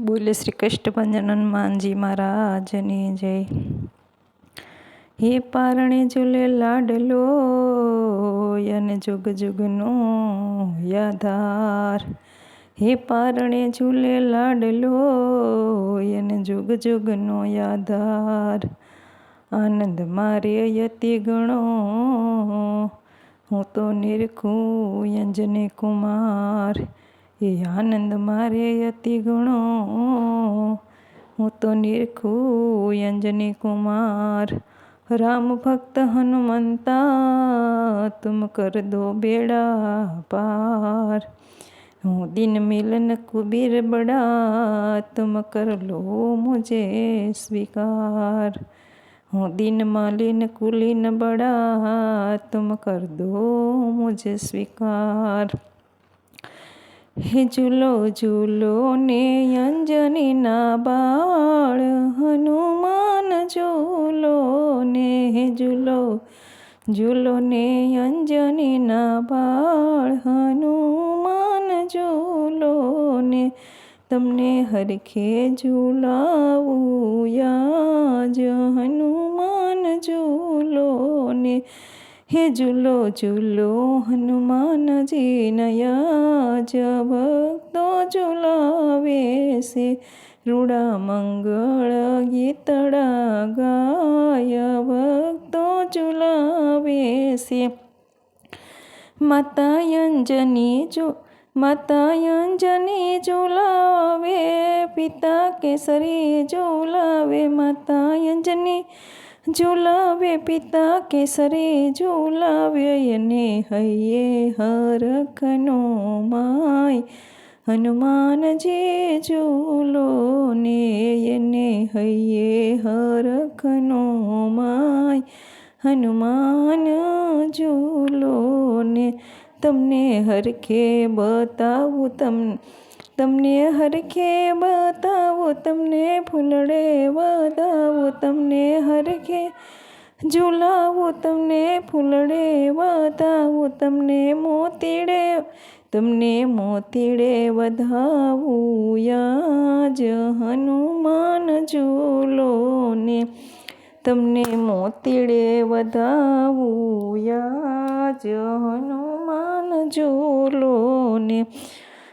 બોલે શ્રી કૃષ્ણ ભંજન હનુમાનજી મહારાજની જય. હે પારણે ઝૂલે લાડલો અને જુગ જુગનો યાધાર. હે પારણે ઝૂલે લાડલો અને જુગ જુગનો યાધાર. આનંદ મારે યતિ ગણો, હું તો નિરખું અંજને કુમાર. એ આનંદ મારે અતિ ગુણો હું તો નિરખું અંજની કુમાર. રામ ભક્ત હનુમંતા, તુમ કર દો બેડા પાર. હું દિન મિલન કુબીર બડા, તુમ કર લો મુજે સ્વીકાર. હું દિન માલિન કુલીન બડા, તુમ કર દો મુજે સ્વીકાર. હે ઝૂલો ઝૂલો ને અંજનીના બાળ, હનુમાન ઝૂલો ને ઝૂલો ઝૂલો ને અંજનીના બાળ, હનુમાન ઝૂલો ને તમને હરખે ઝૂલાવું હે ઝૂલો ઝૂલો હનુમાનજી નયા જ ભક્તો ઝૂલાવે છે રૂડા મંગળ ગીતડા ગાય ભક્તો ઝૂલાવે છે માતા અંજની જો માતા અંજની ઝૂલાવે, પિતા કેસરી ઝૂલાવે. માતા અંજની ઝુલાવે પિતા કેસરે ઝુલાવે એને હૈયે હરખનો માય. હનુમાનજી ઝૂલો ને એને હૈયે હરખનો માય. હનુમાન ઝૂલો ને તમને હરખે બતાવું તમને તમને હરખે બતાવો, તમને ફૂલડે બતાવો તમને ઝુલાવો તમને ફૂલડે વધાવો તમને મોતીડે તમને મોતીડે વધાવું યાજ હનુમાન ઝૂલો ને તમને મોતીડે વધાવું યાજ હનુમાન ઝૂલો ને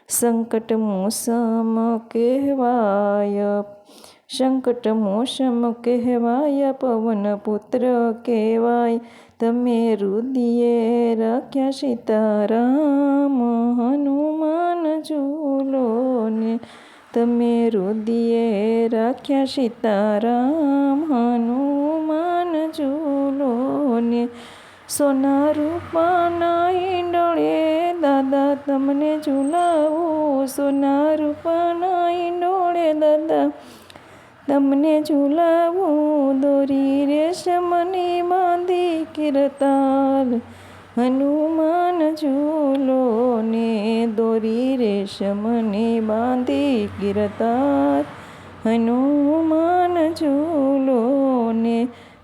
સંકટ મોસમ કહેવાય સંકટ મોસમ કહેવાય, પવન પુત્ર કહેવાય. તમે રુદિયે રાખ્યા સીતારામ, હનુમાન ઝૂલોને. તમે રુદિયે રાખ્યા સીતારામ, હનુમાન ઝૂલોને. સોના રૂપાના ઈંડોળે દાદા તમને ઝુલાવો. સોના રૂપાના ઈંડોળે દાદા તમને ઝુલાવું, દોરી રેશમની બાંધી કિરતાલ. હનુમાન ઝૂલો ને દોરી રેશમને બાંધી કિરતાર હનુમાન ઝૂલો ને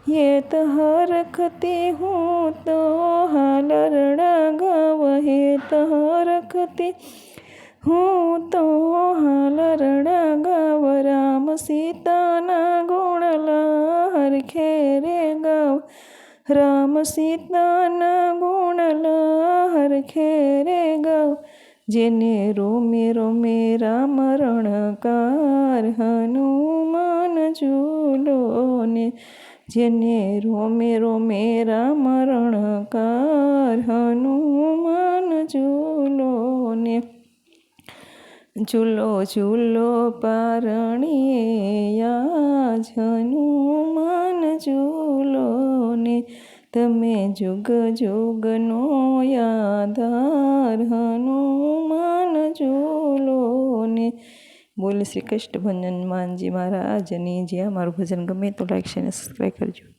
યેત હરખતી હું તો હાલ રણા ગાવ હેત હરખતી હું તો હાલ સીતાના ગુણલા હરખે ખેરે ગાવ જેને રોમે રોમે રામ રણકાર હનુમાન ઝૂલો ને જેને રોમે રોમે રામ રણકાર હનુમાન ઝૂલો ને ઝૂલો ઝૂલો પારણીયા હનુમાન તમે જુગ જુગનો યાધાર હનુમાન ઝૂલો ને બોલ શ્રી કૃષ્ણ ભજન માનજી મહારાજની. જે અમારું ભજન ગમે તો લાઈક છે અને સબસ્ક્રાઈબ કરજો.